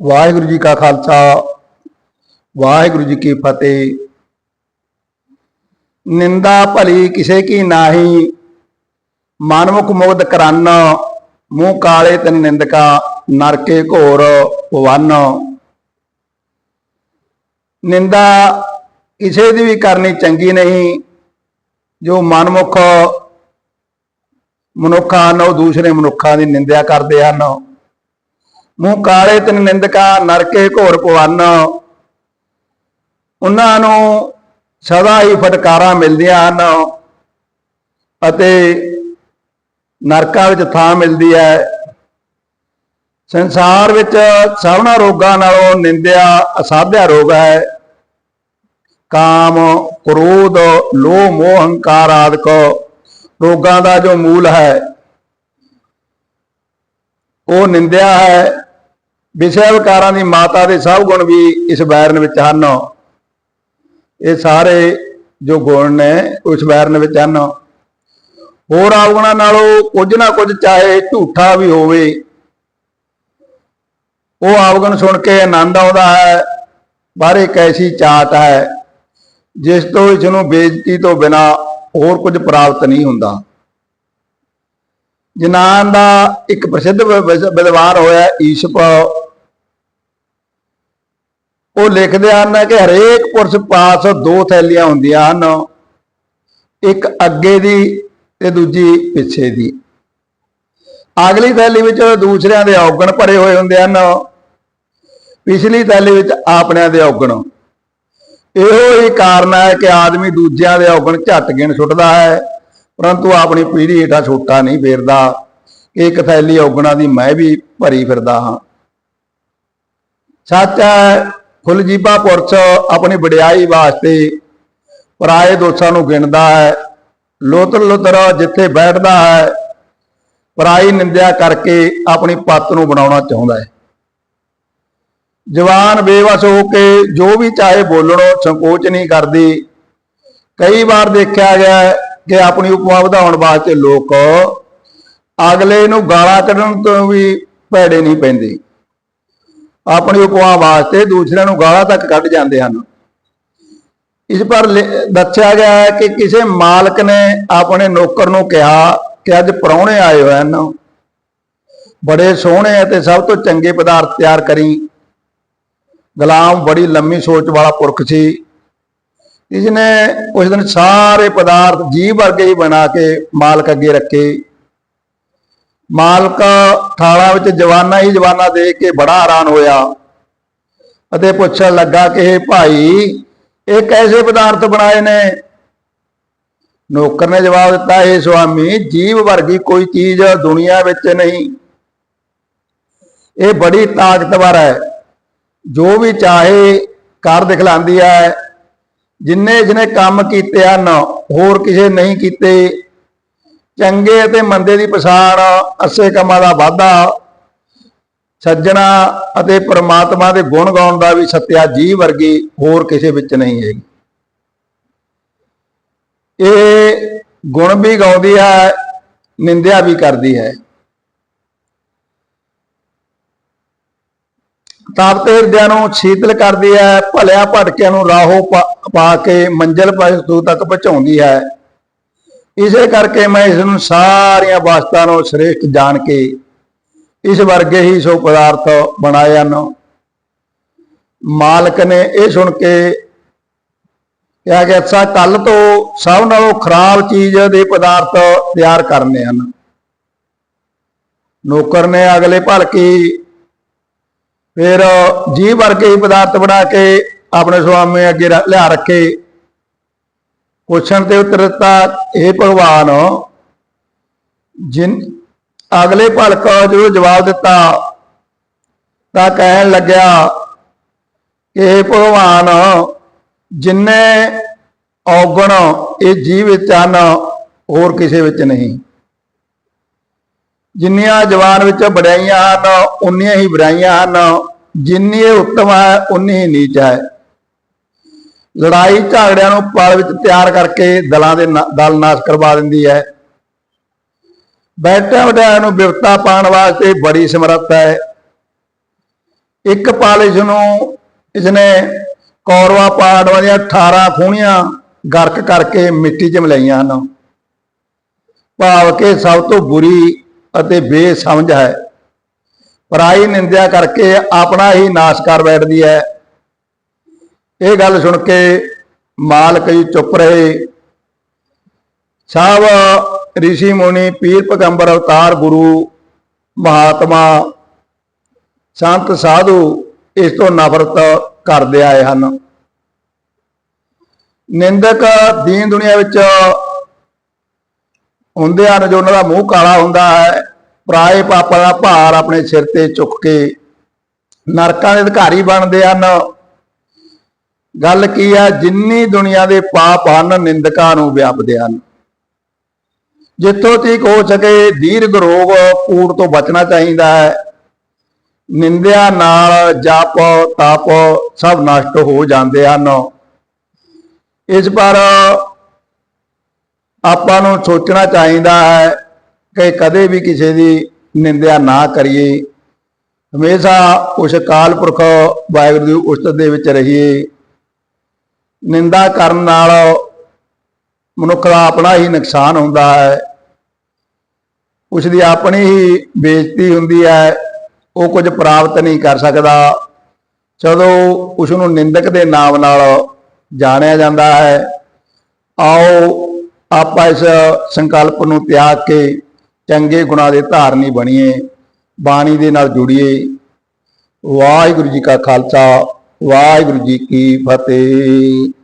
ਵਾਹਿਗੁਰੂ ਜੀ ਕਾ ਖਾਲਸਾ, ਵਾਹਿਗੁਰੂ ਜੀ ਕੀ ਫਤਿਹ। ਨਿੰਦਾ ਭਲੀ ਕਿਸੇ ਕੀ ਨਾਹੀ, ਮਨਮੁਖ ਮੁਗਧ ਕਰਨ, ਮੂੰਹ ਕਾਲੇ ਤਨ ਨਿੰਦਕਾ, ਨਰਕੇ ਘੋਰ ਪਵਨ ਨਿੰਦਾ ਕਿਸੇ ਦੀ ਵੀ ਕਰਨੀ ਚੰਗੀ ਨਹੀਂ, ਜੋ ਮਨਮੁਖ ਮਨੁੱਖ ਹਨ ਉਹ ਦੂਸਰੇ ਮਨੁੱਖਾਂ ਦੀ ਨਿੰਦਿਆ ਕਰਦੇ ਹਨ। ਮੂੰਹ ਕਾਲੇ ਤਨ ਨਿੰਦਕਾ, ਨਰਕੇ ਘੋਰ ਪਵਨ ਉਹਨਾਂ ਨੂੰ ਸਦਾ ਹੀ ਫਟਕਾਰਾਂ ਮਿਲਦੀਆਂ ਹਨ ਅਤੇ ਨਰਕਾਂ ਵਿੱਚ ਥਾਂ ਮਿਲਦੀ ਹੈ। ਸੰਸਾਰ ਵਿੱਚ ਸਭਨਾ ਰੋਗਾਂ ਨਾਲੋਂ ਨਿੰਦਿਆ ਅਸਾਧਿਆ ਰੋਗ ਹੈ। ਕਾਮ, ਕ੍ਰੋਧ, ਲੋਭ, ਮੋਹ, ਹੰਕਾਰ ਆਦਿਕ ਰੋਗਾਂ ਦਾ ਜੋ ਮੂਲ ਹੈ, ਉਹ ਨਿੰਦਿਆ ਹੈ। ਵਿਸ਼ੇ ਵਿਕਾਰਾਂ ਦੀ ਮਾਤਾ ਦੇ ਸਭ ਗੁਣ ਵੀ ਇਸ ਵੈਰਨ ਵਿੱਚ ਹਨ। ਇਹ ਸਾਰੇ ਜੋ ਗੁਣ ਨੇ ਉਸ ਵੈਰਨ ਵਿੱਚ ਹਨ। ਹੋਰ ਆਵਗੁਣਾਂ ਨਾਲੋਂ ਕੁਝ ਨਾ ਕੁਝ ਚਾਹੇ ਝੂਠਾ ਵੀ ਹੋਵੇ, ਉਹ ਆਵਗਣ ਸੁਣ ਕੇ ਆਨੰਦ ਆਉਂਦਾ ਹੈ, ਪਰ ਇੱਕ ਐਸੀ ਚਾਟ ਹੈ, ਜਿਸ ਤੋਂ ਇਸ ਨੂੰ ਬੇਇੱਜ਼ਤੀ ਤੋਂ ਬਿਨਾ ਹੋਰ ਕੁਝ ਪ੍ਰਾਪਤ ਨਹੀਂ ਹੁੰਦਾ। ਜਨਾਨ ਦਾ ਇੱਕ ਪ੍ਰਸਿੱਧ ਵਿ- ਵਿਦਵਾਨ ਹੋਇਆ ਈਸ਼ਪ ਉਹ ਲਿਖਦੇ ਹਨ ਕਿ ਹਰੇਕ ਪੁਰਸ਼ ਪਾਸ ਦੋ ਥੈਲੀਆਂ ਹੁੰਦੀਆਂ ਹਨ। ਇੱਕ ਅੱਗੇ ਦੀ ਤੇ ਦੂਜੀ ਪਿੱਛੇ ਦੀ। ਅਗਲੀ ਥੈਲੀ ਵਿੱਚ ਦੂਸਰਿਆਂ ਦੇ ਔਗਣ ਭਰੇ ਹੋਏ ਹੁੰਦੇ ਹਨ। ਪਿਛਲੀ ਥੈਲੀ ਵਿੱਚ ਆਪਣਿਆਂ ਦੇ ਔਗਣ। ਇਹੋ ਹੀ ਕਾਰਨ ਹੈ ਕਿ ਆਦਮੀ ਦੂਜਿਆਂ ਦੇ ਔਗਣ ਝੱਟ ਗਿਣ ਸੁੱਟਦਾ ਹੈ, ਪਰੰਤੂ ਆਪਣੀ ਪੀੜੀ ਹੇਠਾਂ ਛੋਟਾ ਨਹੀਂ ਫੇਰਦਾ। ਕਿ ਇੱਕ ਥੈਲੀ ਔਗਣਾਂ ਦੀ ਮੈਂ ਵੀ ਭਰੀ ਫਿਰਦਾ ਹਾਂ। ਸੱਚ ਹੈ ਫੁਲਜੀਬਾ ਪੁਰਸ਼ ਆਪਣੀ ਵਡਿਆਈ ਵਾਸਤੇ ਪਰਾਏ ਦੋਸ਼ਾਂ ਨੂੰ ਗਿਣਦਾ ਹੈ। ਲੋਤਰ ਲੋਤਰ ਜਿੱਥੇ ਬੈਠਦਾ ਹੈ, ਪਰਾਈ ਨਿੰਦਿਆ ਕਰਕੇ ਆਪਣੀ ਪੱਤ ਨੂੰ ਬਣਾਉਣਾ ਚਾਹੁੰਦਾ ਹੈ। ਜਵਾਨ ਬੇਵਸ ਹੋ ਕੇ ਜੋ ਵੀ ਚਾਹੇ ਬੋਲਣੋਂ, ਸੰਕੋਚ ਨਹੀਂ ਕਰਦੀ। ਕਈ ਵਾਰ ਦੇਖਿਆ ਗਿਆ ਕਿ ਆਪਣੀ ਉਪਮਾ ਵਧਾਉਣ ਵਾਸਤੇ ਲੋਕ ਅਗਲੇ ਨੂੰ ਗਾਲਾਂ ਕੱਢਣ ਤੋਂ ਵੀ ਭੈੜੇ ਨਹੀਂ ਪੈਂਦੇ। ਆਪਣੀ ਉਪਮਾ ਵਾਸਤੇ ਦੂਸਰਿਆਂ ਨੂੰ ਗਾਲਾਂ ਤੱਕ ਕੱਢ ਜਾਂਦੇ ਹਨ। ਇਸ ਪਰ ਦੱਸਿਆ ਗਿਆ ਹੈ ਕਿ ਕਿਸੇ ਮਾਲਕ ਨੇ ਆਪਣੇ ਨੌਕਰ ਨੂੰ ਕਿਹਾ ਕਿ ਅੱਜ ਪ੍ਰਾਹੁਣੇ ਆਏ ਹੋਏ ਹਨ। ਬੜੇ ਸੋਹਣੇ ਅਤੇ ਸਭ ਤੋਂ ਚੰਗੇ ਪਦਾਰਥ ਤਿਆਰ ਕਰੀ। ਗੁਲਾਮ ਬੜੀ ਲੰਮੀ ਸੋਚ ਵਾਲਾ ਪੁਰਖ ਸੀ। ਇਸਨੇ ਉਸ ਦਿਨ ਸਾਰੇ ਪਦਾਰਥ ਜੀਵ ਵਰਗੇ ਹੀ ਬਣਾ ਕੇ ਮਾਲਕ ਅੱਗੇ ਰੱਖੇ। ਮਾਲਕ ਥਾਲਾਂ ਵਿੱਚ ਜਵਾਨਾ ਹੀ ਜਵਾਨਾ ਦੇਖ ਕੇ ਬੜਾ ਹੈਰਾਨ ਹੋਇਆ ਅਤੇ ਪੁੱਛਣ ਲੱਗਾ ਕਿ ਭਾਈ, ਇਹ ਕੈਸੇ ਪਦਾਰਥ ਬਣਾਏ ਨੇ? ਨੌਕਰ ਨੇ ਜਵਾਬ ਦਿੱਤਾ ਇਹ ਸੁਆਮੀ, ਜੀਵ ਵਰਗੀ ਕੋਈ ਚੀਜ਼ ਦੁਨੀਆ ਵਿੱਚ ਨਹੀਂ। ਇਹ ਬੜੀ ਤਾਕਤਵਰ ਹੈ। ਜੋ ਵੀ ਚਾਹੇ ਕਰ ਦਿਖਲਾਉਂਦੀ ਹੈ। ਜਿੰਨੇ ਜਿਹਨੇ ਕੰਮ ਕੀਤੇ ਹਨ, ਹੋਰ ਕਿਸੇ ਨਹੀਂ ਕੀਤੇ। ਚੰਗੇ ਅਤੇ ਮੰਦੇ ਦੀ ਪਛਾਣ, ਅੱਸੇ ਕੰਮਾਂ ਦਾ ਵਾਧਾ, ਸੱਜਣਾ ਅਤੇ ਪ੍ਰਮਾਤਮਾ ਦੇ ਗੁਣ ਗਾਉਣ ਦਾ ਵੀ ਸਤਿਆ ਜੀ ਵਰਗੀ ਹੋਰ ਕਿਸੇ ਵਿੱਚ ਨਹੀਂ ਹੈਗੀ। ਇਹ ਗੁਣ ਵੀ ਗਾਉਂਦੀ ਹੈ, ਨਿੰਦਿਆ ਵੀ ਕਰਦੀ ਹੈ। ਤਾਪਤ ਹਿਰਦਿਆਂ ਨੂੰ ਸ਼ੀਤਲ ਕਰਦੀ ਹੈ, ਭਲਿਆ ਭਟਕਿਆਂ ਨੂੰ ਰਾਹੋਂ ਪਾ ਕੇ ਮੰਜ਼ਲ ਪਸਤੂ ਤੱਕ ਪਹੁੰਚਾਉਂਦੀ ਹੈ। ਇਸੇ ਕਰਕੇ ਮੈਂ ਇਸ ਨੂੰ ਸਾਰੀਆਂ ਵਸਤਾਂ ਨੂੰ ਸ੍ਰੇਸ਼ਟ ਜਾਣ ਕੇ ਇਸ ਵਰਗੇ ਹੀ ਸੋ ਪਦਾਰਥ ਬਣਾਏ ਹਨ। ਮਾਲਕ ਨੇ ਇਹ ਸੁਣ ਕੇ ਕਿਹਾ ਕਿ ਅੱਛਾ ਕੱਲ ਤੋਂ ਸਭ ਨਾਲੋਂ ਖਰਾਬ ਚੀਜ਼ ਦੇ ਪਦਾਰਥ ਤਿਆਰ ਕਰਨੇ ਹਨ। ਨੌਕਰ ਨੇ ਅਗਲੇ ਭਲਕੀ ਫਿਰ ਜੀ ਵਰਗੇ ਹੀ ਪਦਾਰਥ ਬਣਾ ਕੇ ਆਪਣੇ ਸੁਆਮੀ ਅੱਗੇ ਲਿਆ ਰੱਖੇ। ਪੁੱਛਣ ਤੇ ਉੱਤਰ ਦਿੱਤਾ ਇਹ ਭਗਵਾਨ, ਜਿਨ ਅਗਲੇ ਭਲਕ ਜਦੋਂ ਜਵਾਬ ਦਿੱਤਾ, ਤਾਂ ਕਹਿਣ ਲੱਗਿਆ ਕਿ ਇਹ ਭਗਵਾਨ, ਜਿੰਨੇ ਔਗਣ ਇਹ ਜੀਵ ਵਿੱਚ ਹਨ, ਹੋਰ ਕਿਸੇ ਵਿੱਚ ਨਹੀਂ। ਜਿੰਨੀਆਂ ਜਵਾਨ ਵਿੱਚ ਵਡਿਆਈਆਂ ਹਨ, ਉਨੀਆਂ ਹੀ ਬੁਰਾਈਆਂ ਹਨ। ਜਿੰਨੀ ਇਹ ਉੱਤਮ ਹੈ, ਉਨੀ ਹੀ ਨੀਚ ਹੈ। ਲੜਾਈ ਝਗੜਿਆਂ ਨੂੰ ਪਲ ਵਿੱਚ ਤਿਆਰ ਕਰਕੇ ਦਲਾਂ ਦੇ ਨਾ- ਦਲ ਨਾਸ਼ ਕਰਵਾ ਦਿੰਦੀ ਹੈ। ਬੈਠਿਆਂ ਵਡਿਆਇਆਂ ਨੂੰ ਬਿਰਤਾ ਪਾਉਣ ਵਾਸਤੇ ਬੜੀ ਸਮਰੱਥ ਹੈ। ਇੱਕ ਪਾਲਿਸ਼ ਨੂੰ ਇਸਨੇ ਕੌਰਵਾ ਪਾਂਡਵਾਂ ਦੀਆਂ 18 ਖੂਣੀਆਂ ਗਰਕ ਕਰਕੇ ਮਿੱਟੀ 'ਚ ਮਿਲਾਈਆਂ ਹਨ। ਭਾਵ ਕਿ ਸਭ ਤੋਂ ਬੁਰੀ ਅਤੇ ਬੇਸਮਝ ਹੈ। ਪਰਾਈ ਨਿੰਦਿਆ ਕਰਕੇ ਆਪਣਾ ਹੀ ਨਾਸ਼ ਕਰ ਬੈਠਦੀ ਹੈ। ਇਹ ਗੱਲ ਸੁਣ ਕੇ ਮਾਲਕ ਜੀ ਚੁੱਪ ਰਹੇ। ਸਾਹਿਬ ઋષਿ ਮੁਨੀ, ਪੀਰ ਪੈਗੰਬਰ, ਅਵਤਾਰ ਗੁਰੂ, ਮਹਾਤਮਾ, ਸੰਤ ਸਾਧੂ ਇਸ ਤੋਂ ਨਫ਼ਰਤ ਕਰਦੇ ਆਏ ਹਨ। ਨਿੰਦਕ ਦੀਨ ਦੁਨੀਆ ਵਿੱਚ ਹੁੰਦੇ ਹਨ ਜੋ ਉਹਨਾਂ ਦਾ ਮੂੰਹ ਕਾਲਾ ਹੁੰਦਾ ਹੈ। ਪਰਾਏ ਪਾਪਾਂ ਦਾ ਭਾਰ ਆਪਣੇ ਸਿਰ ਤੇ ਚੁੱਕ ਕੇ ਨਰਕਾਂ ਦੇ ਅਧਿਕਾਰੀ ਬਣਦੇ ਹਨ। ਗੱਲ ਕੀ ਆ? ਜਿੰਨੀ ਦੁਨੀਆ ਦੇ ਪਾਪ ਹਨ, ਨਿੰਦਕਾਂ ਨੂੰ ਵਿਆਪਦੇ ਹਨ। ਜਿੱਥੋਂ ਤੀਕ ਹੋ ਸਕੇ ਦੀਰਘ ਰੋਗ ਕੂੜ ਤੋਂ ਬਚਣਾ ਚਾਹੀਦਾ ਹੈ। ਨਿੰਦਿਆ ਨਾਲ ਜਪ, ਤਪ ਸਭ ਨਸ਼ਟ ਹੋ ਜਾਂਦੇ ਹਨ। ਇਸ ਪਰ ਆਪਾਂ ਨੂੰ ਸੋਚਣਾ ਚਾਹੀਦਾ ਹੈ ਕਿ ਕਦੇ ਵੀ ਕਿਸੇ ਦੀ ਨਿੰਦਿਆ ਨਾ ਕਰੀਏ। ਹਮੇਸ਼ਾ ਉਸ ਕਾਲ ਪੁਰਖ ਵਾਹਿਗੁਰੂ ਦੀ ਉਸਤਤ ਦੇ ਵਿੱਚ ਰਹੀਏ। ਨਿੰਦਾ ਕਰਨ ਨਾਲ ਮਨੁੱਖ ਦਾ ਆਪਣਾ ਹੀ ਨੁਕਸਾਨ ਹੁੰਦਾ ਹੈ। ਉਸ ਦੀ ਆਪਣੀ ਹੀ ਬੇਇੱਜ਼ਤੀ ਹੁੰਦੀ ਹੈ। ਉਹ ਕੁਝ ਪ੍ਰਾਪਤ ਨਹੀਂ ਕਰ ਸਕਦਾ। ਜਦੋਂ ਉਸ ਨੂੰ ਨਿੰਦਕ ਦੇ ਨਾਮ ਨਾਲ ਜਾਣਿਆ ਜਾਂਦਾ ਹੈ, ਆਓ ਆਪਾਂ ਇਸ ਸੰਕਲਪ ਨੂੰ ਤਿਆਗ ਕੇ ਚੰਗੇ ਗੁਣਾਂ ਦੇ ਧਾਰਨੀ ਬਣੀਏ, ਬਾਣੀ ਦੇ ਨਾਲ ਜੁੜੀਏ। ਵਾਹਿਗੁਰੂ ਜੀ ਕਾ ਖਾਲਸਾ। ਵਾਹਿਗੁਰੂ ਜੀ ਕੀ ਫਤਿਹ।